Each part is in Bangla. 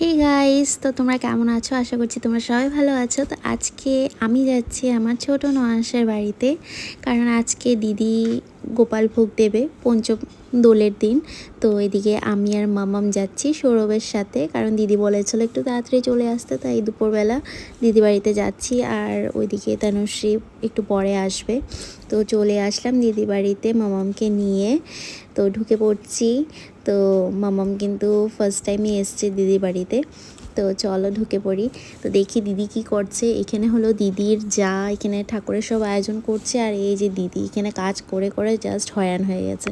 হে গাইস তো তোমরা কেমন আছো? আশা করছি তোমরা সবাই ভালো আছো। তো আজকে আমি যাচ্ছি আমার ছোট নয়াসের বাড়িতে। কারণ আজকে দিদি গোপাল ভোগ দেবে পঞ্চম দোলের দিন। তো এদিকে আমি আর মামাম যাচ্ছি সৌরভের সাথে, কারণ দিদি বলেছিল একটু তাড়াতাড়ি চলে আসতে, তাই দুপুরবেলা দিদি বাড়িতে যাচ্ছি আর ওইদিকে তনুশ্রী একটু পরে আসবে। তো চলে আসলাম দিদি বাড়িতে মামামকে নিয়ে। তো ঢুকে পড়ছি। তো মামাম কিন্তু ফার্স্ট টাইমই এসছে দিদি বাড়িতে তো চলো ঢুকে পড়ি। তো দেখি দিদি কি করছে। এখানে হলো দিদির যা, এখানে ঠাকুরের সব আয়োজন করছে। আর এই যে দিদি, এখানে কাজ করে করে জাস্ট হয়রান হয়ে গেছে।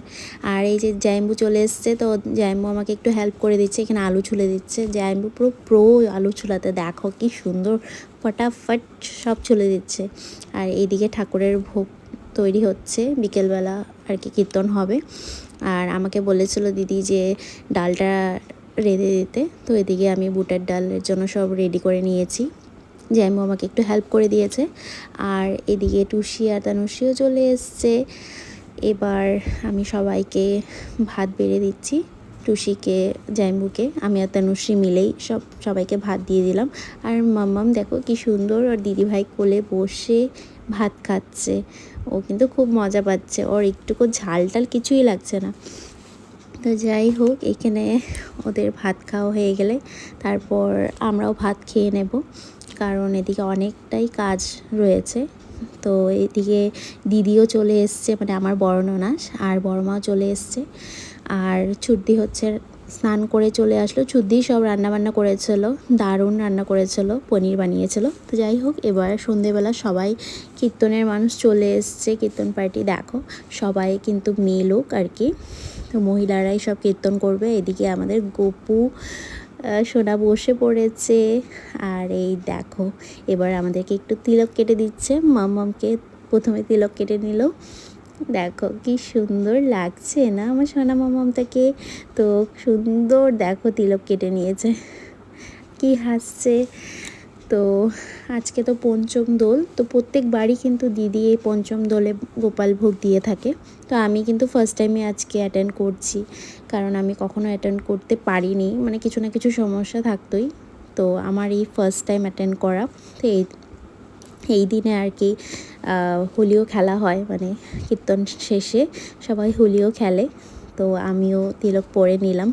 আর এই যে জাইম্বু চলে এসছে, তো জাইম্বু আমাকে একটু হেল্প করে দিচ্ছে। এখানে আলু ছুলে দিচ্ছে। জাইম্বু পুরো প্রো আলু ছুলাতে। দেখো কি সুন্দর, ফটাফট সব ছুলে দিচ্ছে। আর এইদিকে ঠাকুরের ভোগ তৈরি হচ্ছে। বিকেলবেলা আর কি কীর্তন হবে। আর আমাকে বলেছিল দিদি যে ডালটা রেঁধে দিতে। তো এদিকে আমি বুটের ডালের জন্য সব রেডি করে নিয়েছি। জ্যামু আমাকে একটু হেল্প করে দিয়েছে। আর এদিকে টুসি আর তানুষিও চলে এসছে। এবার আমি সবাইকে ভাত বেড়ে দিচ্ছি। টুসিকে জ্যাম্বুকে আমি আর তানুশ্রী মিলেই সব সবাইকে ভাত দিয়ে দিলাম। আর মাম্মাম দেখো কি সুন্দর, ওর দিদিভাই কোলে বসে ভাত খাচ্ছে। ও কিন্তু খুব মজা পাচ্ছে। ওর একটুকু ঝাল টাল কিছুই লাগছে না। তো যাই হোক, এখানে ওদের ভাত খাওয়া হয়ে গেলে তারপর আমরাও ভাত খেয়ে নেব। কারণ এদিকে অনেকটাই কাজ রয়েছে। তো এদিকে দিদিও চলে এসছে মানে আমার বড় আর বড় মাও চলে এসছে। আর ছুটি হচ্ছে, স্নান করে চলে আসলো। ছুদ্দি সব রান্নাবান্না করেছিল, দারুণ রান্না করেছিল, পনির বানিয়েছিল। তো যাই হোক, এবার সন্ধেবেলা সবাই কীর্তনের মানুষ চলে এসছে। কীর্তন পার্টি, দেখো, সবাই কিন্তু মেয়ে লোক আর কি। তো মহিলারাই সব কীর্তন করবে। এদিকে আমাদের গপু সোনা বসে পড়েছে। আর এই দেখো, এবার আমাদেরকে একটু তিলক কেটে দিচ্ছে। মামামকে প্রথমে তিলক কেটে নিল। দেখো কি সুন্দর লাগছে না আমার সোনা মামামটাকে তো সুন্দর দেখো তিলক কেটে নিয়েছে। কি হাসছে। তো আজকে তো পঞ্চম দোল, তো প্রত্যেক বাড়ি কিন্তু দিদি এই পঞ্চম দোলে গোপাল ভোগ দিয়ে থাকে। তো আমি কিন্তু ফার্স্ট টাইমে আজকে অ্যাটেন্ড করছি, কারণ আমি কখনো অ্যাটেন্ড করতে পারিনি মানে কিছু না কিছু সমস্যা থাকতোই। তো আমার এই ফার্স্ট টাইম অ্যাটেন্ড করা, তো এই এই দিনে আর কি হোলিও খেলা হয় মানে কীর্তন শেষে সবাই হোলিও খেলে। তো আমিও তিলক পরে নিলাম।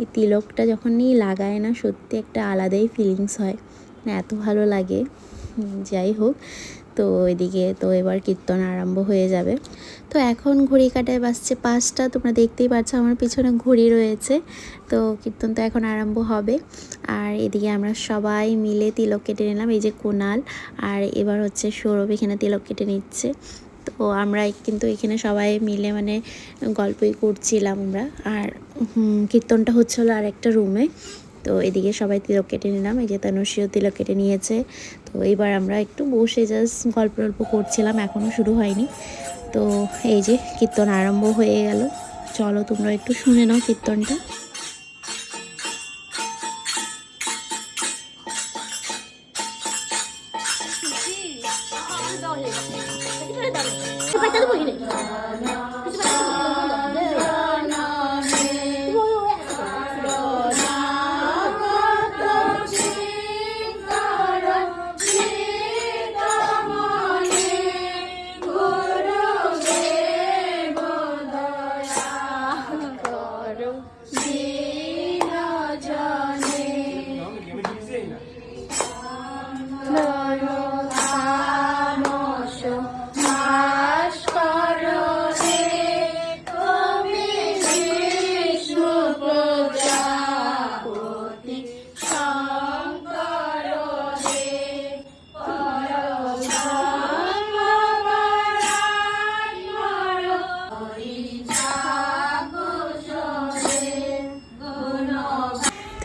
এই তিলকটা যখনই লাগায় না, সত্যি একটা আলাদাই ফিলিংস হয়। এত ভালো লাগে। যাই হোক, তো এদিকে তো এবার কীর্তন আরম্ভ হয়ে যাবে। তো এখন ঘড়ি কাটায় বাসছে পাঁচটা, তোমরা দেখতেই পাচ্ছ আমার পিছনে ঘড়ি রয়েছে। তো কীর্তন তো এখন আরম্ভ হবে। আর এদিকে আমরা সবাই মিলে তিলক কেটে নিলাম, এই যে কোনাল, আর এবার হচ্ছে সৌরভ এখানে তিলক কেটে নিচ্ছে। তো আমরা কিন্তু এখানে সবাই মিলে মানে গল্পই করছিলাম আমরা। আর কীর্তনটা হচ্ছিল আর একটা রুমে। তো এদিকে সবাই তিলক কেটে নিলাম, এই যে তনুষিও তিলক কেটে নিয়েছে। তো এবার আমরা একটু বসে জাস্ট গল্প গল্প করছিলাম এখনও শুরু হয়নি। তো এই যে কীর্তন আরম্ভ হয়ে গেল। চলো তোমরা একটু শুনে নাও কীর্তনটা।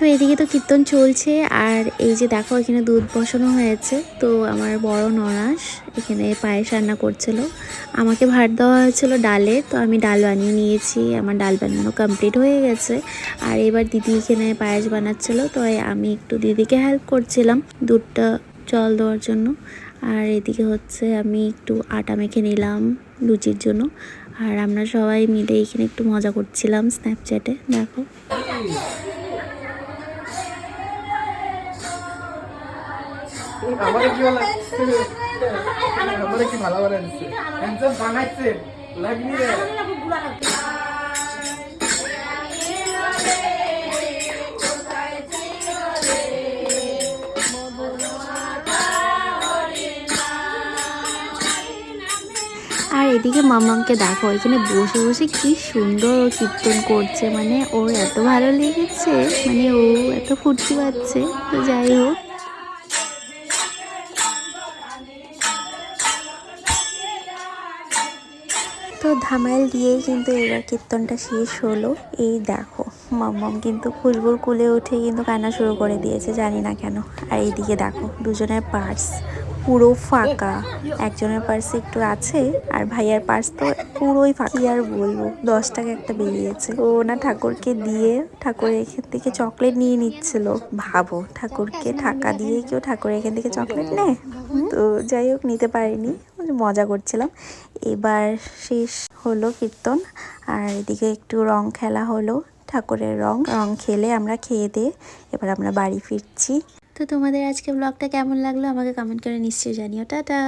তো এদিকে তো কীর্তন চলছে আর এই যে দেখো এখানে দুধ বসানো হয়েছে। তো আমার বড় নরাস এখানে পায়েস রান্না করছিল। আমাকে ভাত দেওয়া হয়েছিল ডালে, তো আমি ডাল বানিয়ে নিয়েছি। আমার ডাল বানানো কমপ্লিট হয়ে গেছে। আর এবার দিদি এখানে পায়েস বানাচ্ছিল, তো আমি একটু দিদিকে হেল্প করছিলাম দুধটা জল দেওয়ার জন্য। আর এদিকে হচ্ছে আমি একটু আটা মেখে নিলাম লুচির জন্য। আর আমরা সবাই মিলে এখানে একটু মজা করছিলাম স্ন্যাপচ্যাটে দেখো। আমারে কি বলা? আমারে কি ভালো একদম বানাইছে। আর এদিকে মামাকে দেখো, এখানে বসে বসে কি সুন্দর কীর্তন করছে। মানে ওর এত ভালো লেগেছে মানে ও এত ফুর্তি পাচ্ছে। তো যাই হোক। তো ধামাইল দিয়েই কিন্তু এবার কীর্তনটা শেষ হলো। এই দেখো, মাম্মাম কিন্তু খুশবুর কুলে উঠে কিন্তু কান্না শুরু করে দিয়েছে, জানি না কেন। আর এইদিকে দেখো, দুজনের পার্স পুরো ফাঁকা। একজনের পার্সে একটু আছে, আর ভাইয়ার পার্স তো পুরোই ফাঁকা। আর বলব, দশ টাকা একটা বেরিয়েছে। ও না ঠাকুরকে দিয়ে, ঠাকুরের এখান থেকে চকলেট নিয়ে নিচ্ছিল। ভাবো, ঠাকুরকে টাকা দিয়ে কেউ ঠাকুরের এখান থেকে চকলেট নেয়? তো যাই হোক, নিতে পারিনি। মজা করছিলাম। এবার শেষ হলো কীর্তন, আর এদিকে একটু রং খেলা হলো, ঠাকুরের রং। রং খেলে আমরা খেয়ে দিয়ে এবার আমরা বাড়ি ফিরছি। তো তোমাদের আজকে ব্লগটা কেমন লাগল আমাকে কমেন্ট করে নিশ্চয়ই জানিও। টাটা!